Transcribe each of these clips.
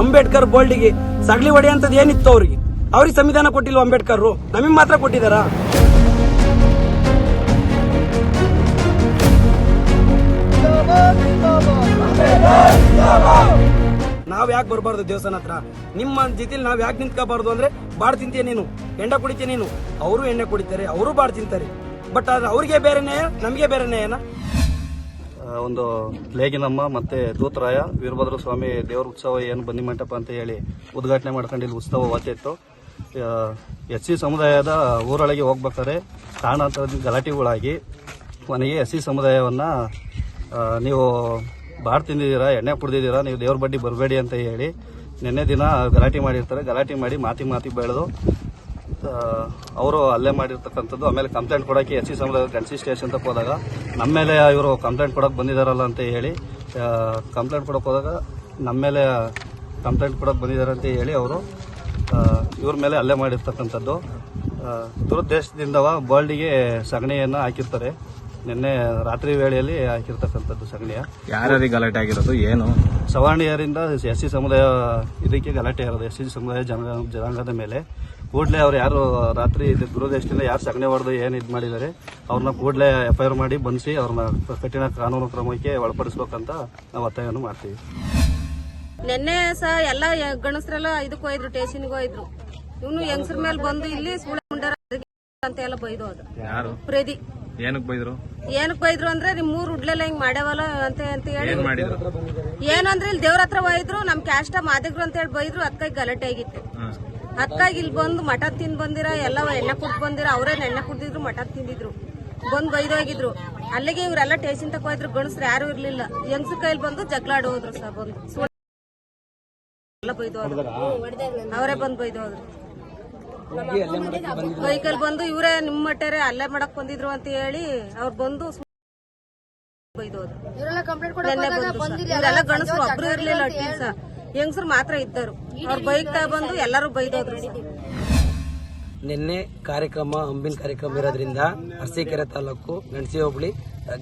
ಅಂಬೇಡ್ಕರ್ ಬೋಲ್ಡಿಗೆ ಸಗಲಿ ಹೊಡೆಯಂತದ್ ಏನಿತ್ತು ಅವ್ರಿಗೆ? ಅವ್ರಿಗೆ ಸಂವಿಧಾನ ಕೊಟ್ಟಿಲ್ವ ಅಂಬೇಡ್ಕರ್ ನಮಗೆ ಮಾತ್ರ ಕೊಟ್ಟಿದಾರಾ ನಾವ್ ಯಾಕೆ ಬರಬಾರ್ದು ದೇವಸ್ಥಾನ ಹತ್ರ? ನಿಮ್ಮ ಜೊತೆಲಿ ನಾವ್ ಯಾಕೆ ನಿಂತ್ಕೋಬಾರ್ದು ಅಂದ್ರೆ ಬಾಡ್ ತಿಂತೀಯ ನೀನು. ಎಂಡ ಕುಡಿತೀಯ ನೀನು. ಅವರು ಎಣ್ಣೆ ಕುಡಿತಾರೆ ಅವರು ಬಾಡ್ ತಿಂತಾರೆ. ಬಟ್ ಅವ್ರಿಗೆ ಬೇರೆ ನ್ಯಾಯ ನಮಗೆ ಬೇರೆ ನ್ಯಾಯನ ಆ, ಒಂದು ಲೇಗಿನಮ್ಮ ಮತ್ತೆ ದೂತರಾಯ ವೀರಭದ್ರ ಸ್ವಾಮಿ ದೇವರ ಉತ್ಸವ ಏನು ಬನ್ನಿ ಮಂಟಪ ಅಂತ ಹೇಳಿ ಉದ್ಘಾಟನೆ ಮಾಡ್ಕೊಂಡು ಇಲ್ಲಿ ಉತ್ಸವ ಹೋಗ್ತಿತ್ತು ಎಸ್ ಸಿ ಸಮುದಾಯದ ಊರೊಳಗೆ ಹೋಗ್ಬೇಕಾದ್ರೆ ಕಾರಣಾಂತರದಿಂದ ಗಲಾಟೆಗಳಾಗಿ ಕೊನೆಗೆ ಎಸ್ ಸಿ ಸಮುದಾಯವನ್ನು ನೀವು ಬಾಡ್ ತಿಂದಿದ್ದೀರಾ ಎಣ್ಣೆ ಕುಡ್ದಿದ್ದೀರಾ ನೀವು ದೇವ್ರ ಬಡ್ಡಿ ಬರಬೇಡಿ ಅಂತ ಹೇಳಿ ನಿನ್ನೆ ದಿನ ಗಲಾಟೆ ಮಾಡಿರ್ತಾರೆ. ಗಲಾಟೆ ಮಾಡಿ ಮಾತಿ ಮಾತಿ ಬೆಳೆದು ಅವರು ಅಲ್ಲೇ ಮಾಡಿರ್ತಕ್ಕಂಥದ್ದು. ಆಮೇಲೆ ಕಂಪ್ಲೇಂಟ್ ಕೊಡೋಕ್ಕೆ ಎಸ್ ಸಿ ಸಮುದಾಯ ಸಿ ಸ್ಟೇಷನ್ ತಕ್ಕ ಹೋದಾಗ ನಮ್ಮ ಮೇಲೆ ಇವರು ಕಂಪ್ಲೇಂಟ್ ಕೊಡೋಕೆ ಬಂದಿದ್ದಾರಲ್ಲ ಅಂತ ಹೇಳಿ ಕಂಪ್ಲೇಂಟ್ ಕೊಡೋಕೆ ಹೋದಾಗ ನಮ್ಮ ಮೇಲೆ ಕಂಪ್ಲೇಂಟ್ ಕೊಡೋಕೆ ಬಂದಿದ್ದಾರೆ ಅಂತ ಹೇಳಿ ಅವರು ಇವ್ರ ಮೇಲೆ ಅಲ್ಲೇ ಮಾಡಿರ್ತಕ್ಕಂಥದ್ದು. ದುರುದ್ದೇಶದಿಂದ ದುರುದ್ದೇಶದಿಂದವ ಬೋಲ್ಡಿಗೆ ಸಗಣಿಯನ್ನು ಹಾಕಿರ್ತಾರೆ. ನಿನ್ನೆ ರಾತ್ರಿ ವೇಳೆಯಲ್ಲಿ ಹಾಕಿರ್ತಕ್ಕಂಥದ್ದು ಸಗಣಿಯ. ಯಾರ್ಯಾರಿಗೆ ಗಲಾಟೆ ಆಗಿರೋದು ಏನು? ಸವರ್ಣೀಯರಿಂದ ಎಸ್ ಸಿ ಸಮುದಾಯ ಇದಕ್ಕೆ ಗಲಾಟೆ ಇರೋದು ಎಸ್ ಸಿ ಸಮುದಾಯ ಜನ ಜನಾಂಗದ ಮೇಲೆ. ಕೂಡಲೇ ಅವ್ರು ಯಾರು ರಾತ್ರಿ ಇದು ದುರುದ್ದೇಶದಿಂದ ಯಾರು ಸಗಣಿ ಹೊಡೆದು ಏನು ಇದು ಮಾಡಿದ್ದಾರೆ ಅವ್ರನ್ನ ಕೂಡಲೇ ಎಫ್ ಐ ಆರ್ ಮಾಡಿ ಬಂಧಿಸಿ ಅವ್ರನ್ನ ಕಠಿಣ ಕಾನೂನು ಕ್ರಮಕ್ಕೆ ಒಳಪಡಿಸ್ಬೇಕಂತ ನಾವು ಒತ್ತಾಯವನ್ನು ಮಾಡ್ತೀವಿ. ನಿನ್ನೆ ಸಹ ಎಲ್ಲ ಗಣಸರೆಲ್ಲ ಇದಕ್ಕೆ ಹೋಯ್ದ್ರು ಸ್ಟೇಷನ್ಗೆ ಹೋಯ್ದ್ರು. ಇವನು ಹೆಂಗಸ್ರ ಮೇಲೆ ಬಂದು ಇಲ್ಲಿ ಅಂತ ಎಲ್ಲ ಬೈದು ಅದು ಯಾರು? ಪ್ರದಿ ಏನಕ್ಕೆ ಬೈದ್ರು? ಏನಕ್ ಬೈದ್ರು ಅಂದ್ರೆ ನಿಮ್ ಮೂರ್ ಉಡ್ಲೆಲ್ಲ ಹಿಂಗ್ ಮಾಡ್ಯಾವಲ್ಲ ಅಂತ ಅಂತ ಹೇಳಿ. ಏನ್ ಮಾಡಿದ್ರು? ಏನಂದ್ರೆ ಇಲ್ಲಿ ದೇವ್ರ ಹತ್ರ ಹೋಯ್ದ್ರು ನಮ್ ಕ್ಯಾಸ್ಟ್ ಮಾದಿಗ್ರು ಅಂತ ಹೇಳಿ ಬೈದ್ರು ಅದಕ್ಕೆ ಗಲಾಟೆ ಆಗಿತ್ತು. ಅದಕ್ಕಾಗಿ ಇಲ್ಲಿ ಬಂದು ಮಠ ತಿಂದು ಬಂದಿರ ಎಲ್ಲ ಎಣ್ಣೆ ಕುಟ್ ಬಂದಿರ ಅವರೇ ಎಣ್ಣೆ ಕುಡ್ದಿದ್ರು ಮಠ ತಿಂದಿದ್ರು. ಬಂದು ಬೈದೋಗಿದ್ರು. ಅಲ್ಲಿಗೆ ಇವರೆಲ್ಲ ಟೇಷನ್ ತಕ ಹೋಯ್ದ್ರು ಗಣಸ್ರು ಯಾರು ಇರ್ಲಿಲ್ಲ. ಹೆಂಗ್ಸ್ರ ಕೈಲಿ ಬಂದು ಜಗಳಾಡಿ ಹೋದ್ರು ಸರ್ ಬಂದು. ಸುಳ್ಳು ಎಲ್ಲ ಬೈದು ಹೋದ್ರು ಅವರೇ ಬಂದು ಬೈದು ಹೋದ್ರು ಬೈಕಲ್ಲಿ ಬಂದು ಇವರೇ ನಿಮ್ಮ ಮಟ್ಟರೆ ಅಲ್ಲೇ ಮಾಡಕ್ ಬಂದಿದ್ರು ಅಂತ ಹೇಳಿ ಅವ್ರು ಬಂದು ಬೈದೋದ್ರು. ಬೈದು ಹೋದ್ರು ಗಣಸರು ಒಬ್ರು ಇರ್ಲಿಲ್ಲ ಟೀಮ್ಸ ಹೆಂಗಸರು ಮಾತ್ರ ಇದ್ದರು. ಅವ್ರು ಬೈಕ್ ತಾ ಬಂದು ಎಲ್ಲರೂ ಬೈದೋದ್ರು. ನಿನ್ನೆ ಕಾರ್ಯಕ್ರಮ ಅಂಬಿನ ಕಾರ್ಯಕ್ರಮ ಇರೋದ್ರಿಂದ ಅರಸೀಕೆರೆ ತಾಲೂಕು ಗಣಸಿ ಹೋಬಳಿ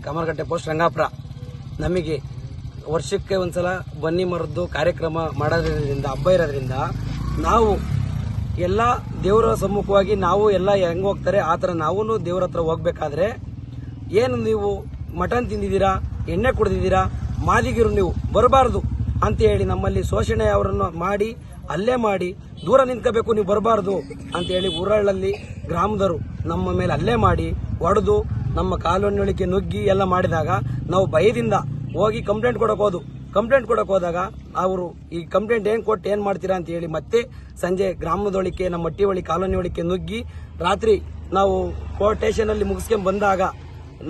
ಕಮರಗಟ್ಟೆ ಪೋಸ್ಟ್ ರಂಗಾಪುರ. ನಮಗೆ ವರ್ಷಕ್ಕೆ ಒಂದ್ಸಲ ಬನ್ನಿ ಮರದ್ದು ಕಾರ್ಯಕ್ರಮ ಮಾಡೋದ್ರಿಂದ, ಹಬ್ಬ ಇರೋದ್ರಿಂದ ನಾವು ಎಲ್ಲ ದೇವರ ಸಮ್ಮುಖವಾಗಿ ನಾವು ಎಲ್ಲ ಹೆಂಗ್ ಹೋಗ್ತಾರೆ, ಆ ಥರ ನಾವೂ ದೇವ್ರ ಹತ್ರ ಹೋಗ್ಬೇಕಾದ್ರೆ ಏನು ನೀವು ಮಟನ್ ತಿಂದಿದ್ದೀರಾ, ಎಣ್ಣೆ ಕುಡಿದಿದ್ದೀರಾ, ಮಾದಿಗಿರು ನೀವು ಬರಬಾರ್ದು. ಅಂತ ಹೇಳಿ ನಮ್ಮಲ್ಲಿ ಶೋಷಣೆ ಅವರನ್ನು ಮಾಡಿ ಅಲ್ಲೇ ಮಾಡಿ ದೂರ ನಿಂತ್ಕೋಬೇಕು ನೀವು ಬರಬಾರ್ದು ಅಂತ ಹೇಳಿ ಊರಳ್ಳಲ್ಲಿ ಗ್ರಾಮದರು ನಮ್ಮ ಮೇಲೆ ಅಲ್ಲೇ ಮಾಡಿ ಹೊಡೆದು ನಮ್ಮ ಕಾಲೊನ್ನೊಳಿಕೆ ನುಗ್ಗಿ ಎಲ್ಲ ಮಾಡಿದಾಗ ನಾವು ಭಯದಿಂದ ಹೋಗಿ ಕಂಪ್ಲೇಂಟ್ ಕೊಡೋಕೆ ಹೋದು. ಕಂಪ್ಲೇಂಟ್ ಕೊಡೋಕೆ ಹೋದಾಗ ಅವರು ಈ ಕಂಪ್ಲೇಂಟ್ ಏನು ಕೊಟ್ಟು ಏನು ಮಾಡ್ತೀರಾ? ಅಂತ ಹೇಳಿ ಮತ್ತೆ ಸಂಜೆ ಗ್ರಾಮದೊಳಿಕೆ ನಮ್ಮ ಮಟ್ಟಿ ಒಳಿ ಕಾಲೋನಿ ಒಳಿಕೆ ನುಗ್ಗಿ ರಾತ್ರಿ ನಾವು ಕೋರ್ಟ್ ಸ್ಟೇಷನಲ್ಲಿ ಮುಗಿಸ್ಕೊಂಡ್ ಬಂದಾಗ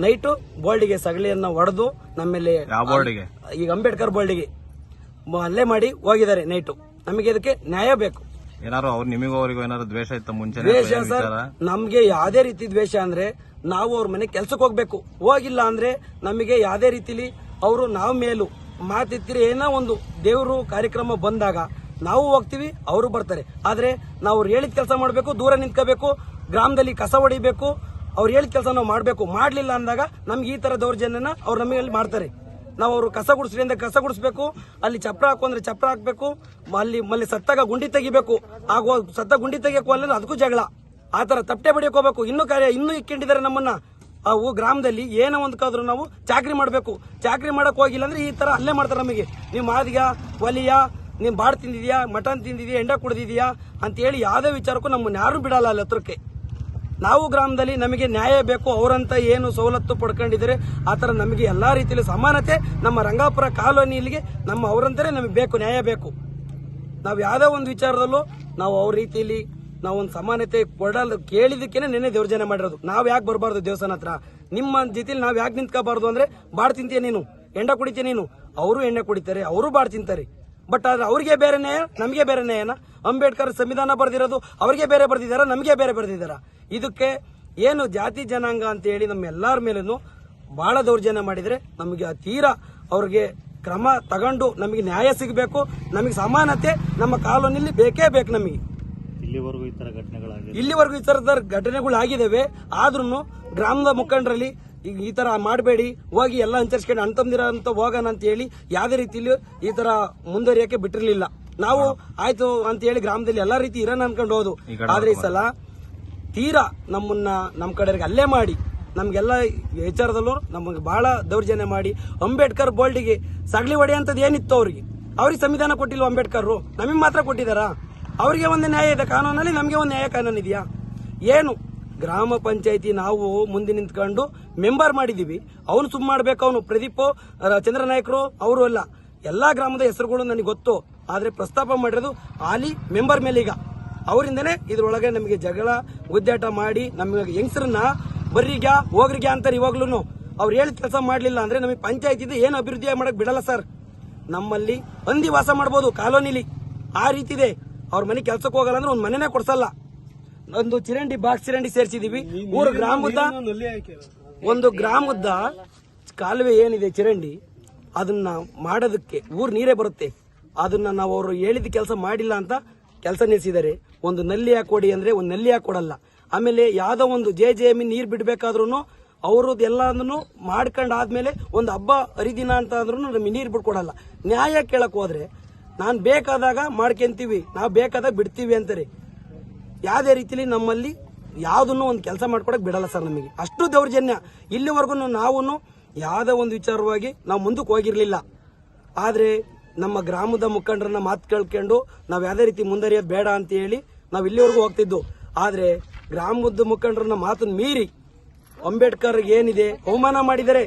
ನೈಟು ಬೋಲ್ಡಿಗೆ ಸಗಳಿಯನ್ನ ಹೊಡೆದು ಬೋರ್ಡಿಗೆ? ಈಗ ಅಂಬೇಡ್ಕರ್ ಬೋಲ್ಡಿಗೆ ಅಲ್ಲೇ ಮಾಡಿ ಹೋಗಿದ್ದಾರೆ ನೈಟು ನಮಗೆ ಇದಕ್ಕೆ ನ್ಯಾಯ ಬೇಕು. ಏನಾರು ಅವ್ರು ನಿಮಗೂ ಅವ್ರಿಗೂ ಏನಾದ್ರು ದ್ವೇಷ ಇತ್ತ ಮುಂಚೆ ದ್ವೇಷ ಸರ್ ನಮ್ಗೆ ಯಾವ್ದೇ ರೀತಿ ದ್ವೇಷ ಅಂದ್ರೆ ನಾವು ಅವ್ರ ಮನೆ ಕೆಲ್ಸಕ್ಕೆ ಹೋಗ್ಬೇಕು. ಹೋಗಿಲ್ಲ ಅಂದ್ರೆ ನಮಗೆ ಯಾವ್ದೇ ರೀತಿಲಿ ಅವರು ನಾವು ಮೇಲು. ಮಾತಿತ್ತಿರಿ ಏನೋ ಒಂದು ದೇವರು ಕಾರ್ಯಕ್ರಮ ಬಂದಾಗ ನಾವು ಹೋಗ್ತೀವಿ ಅವರು ಬರ್ತಾರೆ. ಆದ್ರೆ ನಾವು ಅವ್ರು ಹೇಳಿದ ಕೆಲಸ ಮಾಡಬೇಕು ದೂರ ನಿಂತ್ಕೋಬೇಕು ಗ್ರಾಮದಲ್ಲಿ ಕಸ ಹೊಡಿಬೇಕು ಅವ್ರು ಹೇಳಿದ ಕೆಲಸ ನಾವು ಮಾಡಬೇಕು. ಮಾಡಲಿಲ್ಲ ಅಂದಾಗ ನಮ್ಗೆ ಈ ತರ ದೌರ್ಜನ್ಯನ ಅವ್ರು ನಮಗೆ ಅಲ್ಲಿ ಮಾಡ್ತಾರೆ. ನಾವು ಅವರು ಕಸ ಗುಡಿಸ್ರಿ ಅಂದ್ರೆ ಕಸ ಗುಡಿಸ್ಬೇಕು, ಅಲ್ಲಿ ಚಪ್ರ ಹಾಕು ಅಂದ್ರೆ ಚಪ್ರ ಹಾಕ್ಬೇಕು, ಅಲ್ಲಿ ಮಲ್ಲಿ ಸತ್ತಾಗ ಗುಂಡಿ ತೆಗಿಬೇಕು ಆಗ ಸತ್ತ ಗುಂಡಿ ತೆಗಿಯಕ್ಕೂ ಅಲ್ಲ ಅದಕ್ಕೂ ಜಗಳ. ಆ ತಪ್ಪೆ ಬಡಿಯಕೋಬೇಕು ಇನ್ನು ಹೋಗ್ಬೇಕು. ಇನ್ನೂ ಕಾರ್ಯ, ಇನ್ನೂ ಇಕ್ಕಿಂಡಿದ್ದಾರೆ ನಮ್ಮನ್ನ. ಅವು ಗ್ರಾಮದಲ್ಲಿ ಏನೋ ಒಂದ್ಕಾದ್ರೂ ನಾವು ಚಾಕ್ರಿ ಮಾಡಬೇಕು. ಚಾಕ್ರಿ ಮಾಡಕ್ ಹೋಗಿಲ್ಲ ಅಂದ್ರೆ ಈ ತರ ಅಲ್ಲೇ ಮಾಡ್ತಾರೆ ನಮಗೆ. ನೀವು ಮಾದಿಗ ಒಲಿಯಾ, ನೀವ್ ಬಾಡ್ ತಿಂದಿದ್ಯಾ, ಮಟನ್ ತಿಂದಿದ್ಯಾ, ಎಂಡ ಕುಡ್ದಿದ್ಯಾ ಅಂತ ಹೇಳಿ ಯಾವ್ದೇ ವಿಚಾರಕ್ಕೂ ನಮ್ಮನ್ನ ಯಾರು ಬಿಡಲ್ಲ ಅಲ್ಲಿ ಹತ್ರಕ್ಕೆ. ನಾವು ಗ್ರಾಮದಲ್ಲಿ ನಮಗೆ ನ್ಯಾಯ ಬೇಕು, ಅವರಂತ ಏನು ಸವಲತ್ತು ಪಡ್ಕೊಂಡಿದ್ದಾರೆ, ಆ ಥರ ನಮಗೆ ಎಲ್ಲಾ ರೀತಿಯಲ್ಲಿ ಸಮಾನತೆ. ನಮ್ಮ ರಂಗಾಪುರ ಕಾಲೋನಿಯಲ್ಲಿಗೆ ನಮ್ಮ ಅವರಂತಲೇ ನಮಗೆ ಬೇಕು, ನ್ಯಾಯ ಬೇಕು. ನಾವು ಯಾವುದೇ ಒಂದು ವಿಚಾರದಲ್ಲೂ ನಾವು ಅವ್ರ ರೀತಿಯಲ್ಲಿ ನಾವು ಸಮಾನತೆ ಕೊಡಲು, ಕೇಳಿದಕ್ಕೇನೆ ನಿನ್ನೆ ದೌರ್ಜನ್ಯ ಮಾಡಿರೋದು. ನಾವು ಯಾಕೆ ಬರಬಾರ್ದು ದೇವಸ್ಥಾನ ಹತ್ರ? ನಿಮ್ಮ ಜೊತೆಲಿ ನಾವು ಯಾಕೆ ನಿಂತ್ಕೋಬಾರ್ದು ಅಂದ್ರೆ ಬಾಡ್ ತಿಂತೀಯ ನೀನು? ಎಂಡ ಕುಡಿತೀಯ ನೀನು? ಅವರು ಎಣ್ಣೆ ಕುಡಿತಾರೆ, ಅವರು ಬಾಡ್ ತಿಂತಾರೆ. ಬಟ್ ಆದ್ರೆ ಅವ್ರಿಗೆ ಬೇರೆ ನ್ಯಾಯ ನಮಗೆ ಬೇರೆ ನ್ಯಾಯನ ಅಂಬೇಡ್ಕರ್ ಸಂವಿಧಾನ ಬರೆದಿರೋದು ಅವ್ರಿಗೆ ಬೇರೆ ಬರೆದಿದ್ದಾರಾ? ನಮಗೆ ಬೇರೆ ಬರೆದಿದ್ದಾರಾ? ಇದಕ್ಕೆ ಏನು ಜಾತಿ ಜನಾಂಗ ಅಂತ ಹೇಳಿ ನಮ್ಮ ಎಲ್ಲರ ಮೇಲೂ ಭಾಳ ದೌರ್ಜನ್ಯ ಮಾಡಿದ್ರೆ ನಮಗೆ ತೀರ ತೀರಾ ಅವ್ರಿಗೆ ಕ್ರಮ ತಗೊಂಡು ನಮಗೆ ನ್ಯಾಯ ಸಿಗಬೇಕು ನಮಗೆ ಸಮಾನತೆ ನಮ್ಮ ಕಾಲೋನಿಯಲ್ಲಿ ಬೇಕೇ ಬೇಕು ನಮಗೆ. ಇಲ್ಲಿವರೆಗೂ ಈ ಥರ ಘಟನೆಗಳಾಗಿದೆ ಇಲ್ಲಿವರೆಗೂ ಈ ತರದ ಘಟನೆಗಳು ಆಗಿದ್ದಾವೆ ಆದ್ರೂ ಗ್ರಾಮದ ಮುಖಂಡರಲ್ಲಿ ಈಗ ಈ ತರ ಮಾಡಬೇಡಿ. ಹೋಗಿ ಎಲ್ಲ ಹಂಚರ್ಸ್ಕೊಂಡು ಅಣ್ತಂದಿರ ಅಂತ ಹೋಗೋಣ ಅಂತ ಹೇಳಿ ಯಾವುದೇ ರೀತಿಯಲ್ಲಿ ಈ ತರ ಮುಂದುವರಿಯಕ್ಕೆ ಬಿಟ್ಟಿರಲಿಲ್ಲ. ನಾವು ಆಯ್ತು ಅಂತ ಹೇಳಿ ಗ್ರಾಮದಲ್ಲಿ ಎಲ್ಲಾ ರೀತಿ ಇರೋಣ ಅನ್ಕೊಂಡು ಹೋದು ಆದ್ರೆ ಈ ಸಲ ತೀರಾ ನಮ್ಮನ್ನ ನಮ್ಮ ಕಡೆಗೆ ಅಲ್ಲೇ ಮಾಡಿ. ನಮ್ಗೆಲ್ಲ ವಿಚಾರದಲ್ಲೂ ನಮಗೆ ಬಹಳ ದೌರ್ಜನ್ಯ ಮಾಡಿ. ಅಂಬೇಡ್ಕರ್ ಬೋಲ್ಡಿಗೆ ಸಗಲಿ ಹೊಡೆಯಂತದ್ದು ಏನಿತ್ತು ಅವ್ರಿಗೆ? ಅವ್ರಿಗೆ ಸಂವಿಧಾನ ಕೊಟ್ಟಿಲ್ವ ಅಂಬೇಡ್ಕರ್ ನಮಗೆ ಮಾತ್ರ ಕೊಟ್ಟಿದಾರಾ ಅವ್ರಿಗೆ ಒಂದು ನ್ಯಾಯ ಇದೆ ಕಾನೂನಲ್ಲಿ ನಮಗೆ ಒಂದು ನ್ಯಾಯ ಕಾನೂನು ಇದೆಯಾ? ಏನು? ಗ್ರಾಮ ಪಂಚಾಯತಿ ನಾವು ಮುಂದೆ ನಿಂತ್ಕೊಂಡು ಮೆಂಬರ್ ಮಾಡಿದೀವಿ. ಅವನು ಸುಮ್ ಮಾಡ್ಬೇಕು, ಅವನು ಪ್ರದೀಪ್ ಚಂದ್ರ ಚಂದ್ರನಾಯಕರು, ಅವರು ಅಲ್ಲ. ಎಲ್ಲಾ ಗ್ರಾಮದ ಹೆಸರುಗಳು ನನಗೆ ಗೊತ್ತು. ಆದರೆ ಪ್ರಸ್ತಾಪ ಮಾಡಿರೋದು ಆಲಿ ಮೆಂಬರ್ ಮೇಲೆ ಈಗ. ಅವರಿಂದನೇ ಇದ್ರೊಳಗೆ ನಮಗೆ ಜಗಳ, ಗುದ್ದಾಟ ಮಾಡಿ ನಮಗೆ ಹೆಂಗಸರನ್ನ ಬರ್ರಿಗ್ಯಾ, ಹೋಗ್ರಿಗ್ಯಾ ಅಂತಾರೆ ಇವಾಗ್ಲೂ ಅವ್ರು ಹೇಳಿದ ಕೆಲಸ ಮಾಡಲಿಲ್ಲ ಅಂದ್ರೆ ನಮಗೆ ಪಂಚಾಯತಿದು ಏನು ಅಭಿವೃದ್ಧಿ ಮಾಡಕ್ ಬಿಡಲ್ಲ ಸರ್. ನಮ್ಮಲ್ಲಿ ಹಂದಿ ವಾಸ ಮಾಡ್ಬೋದು, ಕಾಲೋನಿಲಿ. ಆ ರೀತಿ ಇದೆ ಅವ್ರ ಮನೆ ಕೆಲ್ಸಕ್ಕೆ ಹೋಗಲ್ಲ ಅಂದ್ರೆ ಒಂದ್ ಮನೆನೇ ಕೊಡ್ಸಲ್ಲ. ಒಂದು ಚಿರಂಡಿ ಬಾಕ್ಸ್ ಚಿರಂಡಿ ಸೇರಿಸಿದೀವಿ. ಊರು ಗ್ರಾಮದ ಒಂದು ಗ್ರಾಮದ ಕಾಲುವೆ ಏನಿದೆ ಚಿರಂಡಿ ಅದನ್ನ ಮಾಡೋದಕ್ಕೆ ಊರ್ ನೀರೇ ಬರುತ್ತೆ. ಅದನ್ನ ನಾವು ಅವರು ಹೇಳಿದ ಕೆಲಸ ಮಾಡಿಲ್ಲ ಅಂತ ಕೆಲಸ ನಿಲ್ಲಿಸಿದ್ದಾರೆ ಒಂದು ನಲ್ಲಿ ಹಾಕೊಡಿ ಕೊಡಿ ಅಂದ್ರೆ ಒಂದು ನಲ್ಲಿ ಹಾಕೊಡಲ್ಲ. ಕೊಡಲ್ಲ ಆಮೇಲೆ ಯಾವ್ದೋ ಒಂದು ಜೆ ಜೆ ಎಂ ನೀರ್ ಬಿಡ್ಬೇಕಾದ್ರೂ ಅವ್ರದ್ದು ಎಲ್ಲಾನು ಮಾಡ್ಕೊಂಡ್ ಆದ್ಮೇಲೆ ಒಂದು ಹಬ್ಬ ಹರಿದಿನ ಅಂತ ಅಂದ್ರೂ ನಮಗೆ ನೀರು ಬಿಡ್ಕೊಡಲ್ಲ. ನ್ಯಾಯ ಕೇಳಕ್ ಹೋದ್ರೆ ನಾನು ಬೇಕಾದಾಗ ಮಾಡ್ಕೊಂತೀವಿ ನಾವು ಬೇಕಾದಾಗ ಬಿಡ್ತೀವಿ ಅಂತಾರೆ. ಯಾವುದೇ ರೀತಿಲಿ ನಮ್ಮಲ್ಲಿ ಯಾವುದನ್ನು ಒಂದು ಕೆಲಸ ಮಾಡ್ಕೊಡಕ್ ಬಿಡಲ್ಲ ಸರ್ ನಮಗೆ. ಅಷ್ಟು ದೌರ್ಜನ್ಯ. ಇಲ್ಲಿವರೆಗೂ ನಾವು ಯಾವುದೇ ಒಂದು ವಿಚಾರವಾಗಿ ನಾವು ಮುಂದಕ್ಕೆ ಹೋಗಿರ್ಲಿಲ್ಲ. ಆದ್ರೆ ನಮ್ಮ ಗ್ರಾಮದ ಮುಖಂಡರನ್ನ ಮಾತು ಕೇಳ್ಕೊಂಡು ನಾವು ಯಾವುದೇ ರೀತಿ ಮುಂದರಿಯೋದು ಬೇಡ ಅಂತ ಹೇಳಿ ನಾವು ಇಲ್ಲಿವರೆಗೂ ಹೋಗ್ತಿದ್ದು. ಆದ್ರೆ ಗ್ರಾಮದ ಮುಖಂಡರನ್ನ ಮಾತನ್ನು ಮೀರಿ ಅಂಬೇಡ್ಕರ್ ಏನಿದೆ ಅವಮಾನ ಮಾಡಿದರೆ,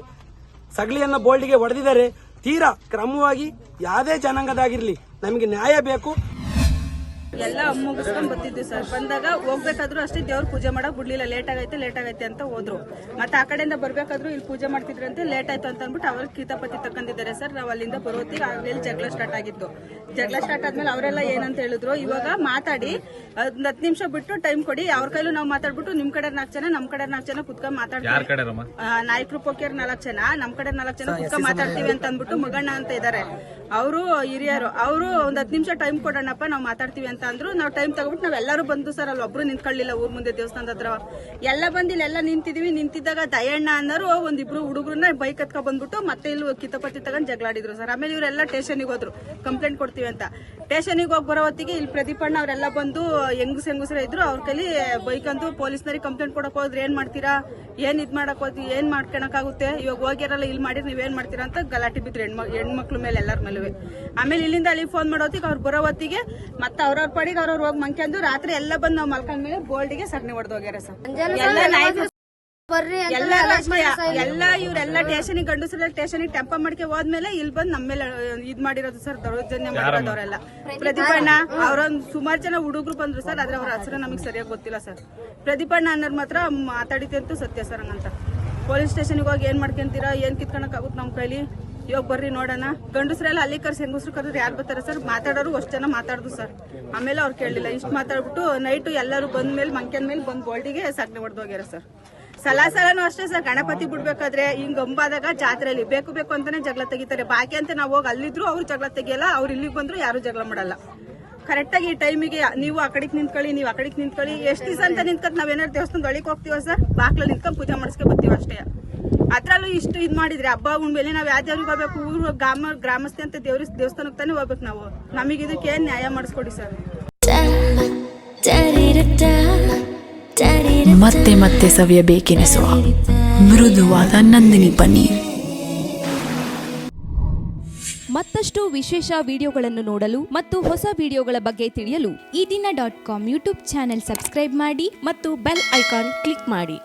ಸಗಲಿಯನ್ನ ಬೋಲ್ಡ್ಗೆ ಹೊಡೆದಿದ್ದಾರೆ, ತೀರಾ ಕ್ರಮವಾಗಿ ಯಾವುದೇ ಜನಾಂಗದಾಗಿರ್ಲಿ ನಮಗೆ ನ್ಯಾಯ ಬೇಕು. ಎಲ್ಲ ಮುಗಿಸ್ಕೊಂಡ್ ಬರ್ತಿದ್ವಿ ಸರ್. ಬಂದಾಗ ಹೋಗ್ಬೇಕಾದ್ರು ಅಷ್ಟೇ ದೇವ್ರ ಪೂಜೆ ಮಾಡಕ್ ಬಿಡ್ಲಿಲ್ಲ. ಲೇಟ್ ಆಗೈತೆ ಲೇಟ್ ಆಗೈತೆ ಅಂತ ಹೋದ್ರು. ಮತ್ತೆ ಆ ಕಡೆಯಿಂದ ಬರ್ಬೇಕಾದ್ರು ಇಲ್ಲಿ ಪೂಜೆ ಮಾಡ್ತಿದ್ರಂತೆ ಲೇಟ್ ಆಯ್ತು ಅಂತ ಅಂದ್ಬಿಟ್ಟು ಅವ್ರ ಕೀತಾಪತಿ ತಕೊಂಡಿದ್ದಾರೆ ಸರ್. ನಾವ್ ಅಲ್ಲಿಂದ ಬರೋತಿ ಅಲ್ಲಿ ಜಗಳ ಸ್ಟಾರ್ಟ್ ಆಗಿತ್ತು. ಜಗಳ ಸ್ಟಾರ್ಟ್ ಆದ್ಮೇಲೆ ಅವರೆಲ್ಲ ಏನಂತ ಹೇಳಿದ್ರು ಇವಾಗ ಮಾತಾಡಿ ಒಂದ್ ಹತ್ತು ನಿಮಿಷ ಬಿಟ್ಟು ಟೈಮ್ ಕೊಡಿ. ಅವ್ರ ಕೈಲೂ ನಾವು ಮಾತಾಡ್ಬಿಟ್ಟು ನಿಮ್ ಕಡೆ ನಾಲ್ಕು ಜನ ನಮ್ ಕಡೆ ನಾಲ್ಕು ಜನ ಕುತ್ಕೊಂಡ್ ಯಾರ ಮಾತಾಡ್ತಾರೆ ಕಡೆ ರಮ್ಮ? ನಾಯಕರು ಪೋಕಿಯರ್ ನಾಲ್ಕು ಜನ ನಮ್ ಕಡೆ ನಾಲ್ಕು ಜನ ಕುತ್ಕೊಂಡ್ ಮಾತಾಡ್ತೀವಿ ಅಂತ ಅಂದ್ಬಿಟ್ಟು ಮಗಣ್ಣ ಅಂತ ಇದಾರೆ. ಅವರು ಹಿರಿಯರು. ಅವರು ಒಂದ್ ಹತ್ತು ನಿಮಿಷ ಟೈಮ್ ಕೊಡೋಣಪ್ಪ ನಾವು ಮಾತಾಡ್ತೀವಿ ಅಂತ ಅಂದ್ರು ನಾವು ಟೈಮ್ ತಗೊಬಿಟ್ಟು ನಾವ್ ಎಲ್ಲರೂ ಬಂದು ಸರ್ ಅಲ್ಲಿ ಒಬ್ರು ನಿಂತ್ಕೊಳ್ಳಿಲ್ಲ ಊರ್ ಮುಂದೆ ದೇವಸ್ಥಾನದ ಹತ್ರ. ಎಲ್ಲ ಬಂದು ಎಲ್ಲ ನಿಂತಿದೀವಿ. ನಿಂತಿದ್ದಾಗ ದಯಣ್ಣ ಅನ್ನೋರು ಒಂದಿಬ್ರು ಹುಡುಗರನ್ನ ಬೈಕ್ ಹತ್ಕೊ ಬಂದ್ಬಿಟ್ಟು ಮತ್ತೆ ಇಲ್ಲಿ ಕಿತಪತಿ ತಗೊಂಡ್ ಜಗಳಾಡಿದ್ರು ಸರ್. ಆಮೇಲೆ ಇವರೆಲ್ಲ ಸ್ಟೇಷನ್ಗೆ ಹೋದ್ರು. ಕಂಪ್ಲೇಂಟ್ ಕೊಡ್ತೀವಿ ಅಂತ. ಸ್ಟೇಷನ್ಗೆ ಹೋಗಿ ಬರೋ ಹೊತ್ತಿಗೆ ಇಲ್ಲಿ ಪ್ರದೀಪಣ್ಣ ಅವರೆಲ್ಲ ಬಂದು ಹೆಂಗಸ್ ಹೆಂಗಸ್ರ ಇದ್ರು. ಅವ್ರ ಕೈಲಿ ಬೈಕ್ ಅಂತೂ ಪೊಲೀಸ್ನರಿಗೆ ಕಂಪ್ಲೇಂಟ್ ಕೊಡಕ್ ಹೋದ್ರೆ. ಏನ್ ಮಾಡ್ತೀರಾ? ಏನ್ ಇದ್ ಮಾಡಕ್ ಹೋದ್ವಿ ಏನ್ ಮಾಡ್ಕೊಳಕಾಗುತ್ತೆ ಇವಾಗ ಹೋಗ್ಯಾರಲ್ಲ ಇಲ್ಲಿ ಮಾಡಿದ್ರೆ ನೀವೇನ್ ಮಾಡ್ತೀರಾ ಅಂತ ಗಲಾಟೆ ಬಿದ್ರು ಹೆಣ್ಮ, ಹೆಣ್ಮಕ್ಳ ಮೇಲೆ ಎಲ್ಲರ ಮೇಲೆ ಆಮೇಲೆ ಇಲ್ಲಿಂದ ಅಲ್ಲಿ ಫೋನ್ ಮಾಡೋತ್ತಿಗೆ ಅವ್ರು ಬರೋ ಹೊತ್ತಿಗೆ ಮತ್ತೆ ಅವ್ರವ್ರ ಪಡಿಗೆ ಅವ್ರವ್ರು ಹೋಗಿ ಮಂಕ್ಯಂದು ರಾತ್ರಿ ಎಲ್ಲ ಬಂದು ನಾವು ಮಲ್ಕೊಂಡ್ ಮೇಲೆ ಬೋಲ್ಡ್ಗೆ ಸಗಣಿ ಹೊಡೆದು ಹೋಗ್ಯಾರ ಸರ್. ಎಲ್ಲ ಬರ್ರಿ ಎಲ್ಲ ಎಲ್ಲ ಎಲ್ಲ ಇವರೆಲ್ಲ ಸ್ಟೇಷನ್ ಗಂಡಸರೆಲ್ಲ ಸ್ಟೇಷನ್ ಟೆಂಪ ಮಾಡ್ಕೆ ಹೋದ್ಮೇಲೆ ಇಲ್ಲಿ ಬಂದು ನಮ್ಮ ಮೇಲೆ ಇದ್ ಮಾಡಿರೋದು ಸರ್ ದೌರ್ಜನ್ಯ ಮಾಡಿರೋದವ್ರೆಲ್ಲ. ಪ್ರತಿಭಣ್ಣ ಪ್ರದೀಪಣ್ಣ ಅವ್ರೊಂದ್ ಸುಮಾರು ಜನ ಹುಡುಗರು ಬಂದ್ರು ಸರ್ ಆದ್ರೆ ಅವ್ರ ಹೆಸರು ನಮಗೆ ಸರಿಯಾಗಿ ಗೊತ್ತಿಲ್ಲ ಸರ್. ಪ್ರದೀಪಣ್ಣ ಅನ್ನೋರ್ ಮಾತ್ರ ಮಾತಾಡಿದ್ದಂತೂ ಸತ್ಯ ಸರ್ ಹಂಗಂತ. ಪೊಲೀಸ್ ಸ್ಟೇಷನ್ಗೆ ಹೋಗಿ ಏನ್ ಮಾಡ್ಕೊಂತೀರಾ ಏನ್ ಕಿತ್ಕೊಳಕ್ ಆಗುತ್ತೆ ನಮ್ಮ ಕೈಲಿ? ಇವಾಗ ಬರ್ರಿ ನೋಡೋಣ. ಗಂಡಸ್ರೆಲ್ಲ ಅಲ್ಲಿ ಕರ್ಸಿ, ಹೆಂಗಸ್ರು ಕರೆದ್ರೆ ಯಾರು ಬರ್ತಾರೆ ಸರ್? ಮಾತಾಡೋರು ಅಷ್ಟು ಜನ ಮಾತಾಡ್ದು ಸರ್. ಆಮೇಲೆ ಅವ್ರು ಕೇಳಲಿಲ್ಲ. ಇಷ್ಟು ಮಾತಾಡ್ಬಿಟ್ಟು ನೈಟು ಎಲ್ಲರೂ ಬಂದ ಮೇಲೆ, ಮಂಕ್ಯನ ಮೇಲೆ ಬಂದು ಬೋಲ್ಡಿಗೆ ಸಗಣಿ ಹೊಡೆದು ಹೋಗ್ಯಾರ ಸರ್. ಸಲ ಅಷ್ಟೇ ಸರ್. ಗಣಪತಿ ಬಿಡ್ಬೇಕಾದ್ರೆ ಹಿಂಗ್ ಅಂಬಾದಾಗ ಜಾತ್ರೆಯಲ್ಲಿ ಬೇಕು ಬೇಕು ಅಂತಾನೆ ಜಗಳ ತೆಗಿತಾರೆ. ಬಾಕಿ ಅಂತ ನಾವು ಹೋಗಿ ಅಲ್ಲಿದ್ರು ಅವ್ರು ಜಗಳ ತೆಗಿಯಲ್ಲ, ಅವ್ರು ಇಲ್ಲಿಗೆ ಬಂದ್ರು ಯಾರು ಜಗಳ ಮಾಡಲ್ಲ. ಕರೆಕ್ಟಾಗಿ ಈ ಟೈಮಿಗೆ ನೀವು ಆ ಕಡೆಗೆ ನಿಂತ್ಕೊಳ್ಳಿ, ನೀವು ಆ ಕಡೆಗೆ ನಿಂತ್ಕೊಳ್ಳಿ. ಎಷ್ಟು ದಿವಸ ಅಂತ ನಿಂತ್ಕೊಂಡು ನಾವೇನಾದ್ರು ದೇವಸ್ಥಾನದ ಒಳಗೆ ಹೋಗ್ತೀವ ಸರ್? ಬಾಕ್ಲಲ್ಲಿ ನಿಂತ್ಕೊಂಡು ಪೂಜೆ ಮಾಡಿಸ್ಕೊಂಡು ಬರ್ತೀವಿ ಅಷ್ಟೇ. ಅದ್ರಲ್ಲೂ ಇಷ್ಟು ಇದ್ ಮಾಡಿದ್ರೆ ಹಬ್ಬ ಉಣ್ಮೇಲೆ ನಾವ್ ಯಾವ ದೇವ್ರಿಗೆ ಹೋಗ್ಬೇಕು? ಊರು ಗ್ರಾಮ ಗ್ರಾಮಸ್ಥೆ ಅಂತ ದೇವ್ರ ದೇವಸ್ಥಾನಕ್ಕೆ ತಾನೇ ಹೋಗ್ಬೇಕು ನಾವು. ನಮಗೆ ಇದಕ್ಕೆ ಏನ್ ನ್ಯಾಯ ಮಾಡಿಸ್ಕೊಡಿ ಸರ್? ಮತ್ತೆ ಮತ್ತೆ ಸವಿಯಬೇಕೆನಿಸುವ ಮೃದುವಾದ ನಂದಿನಿ ಪನ್ನೀರ್. ಮತ್ತಷ್ಟು ವಿಶೇಷ ವಿಡಿಯೋಗಳನ್ನು ನೋಡಲು ಮತ್ತು ಹೊಸ ವಿಡಿಯೋಗಳ ಬಗ್ಗೆ ತಿಳಿಯಲು Ee Dina dot com YouTube channel subscribe ಮಾಡಿ ಮತ್ತು ಬೆಲ್ ಐಕಾನ್ ಕ್ಲಿಕ್ ಮಾಡಿ.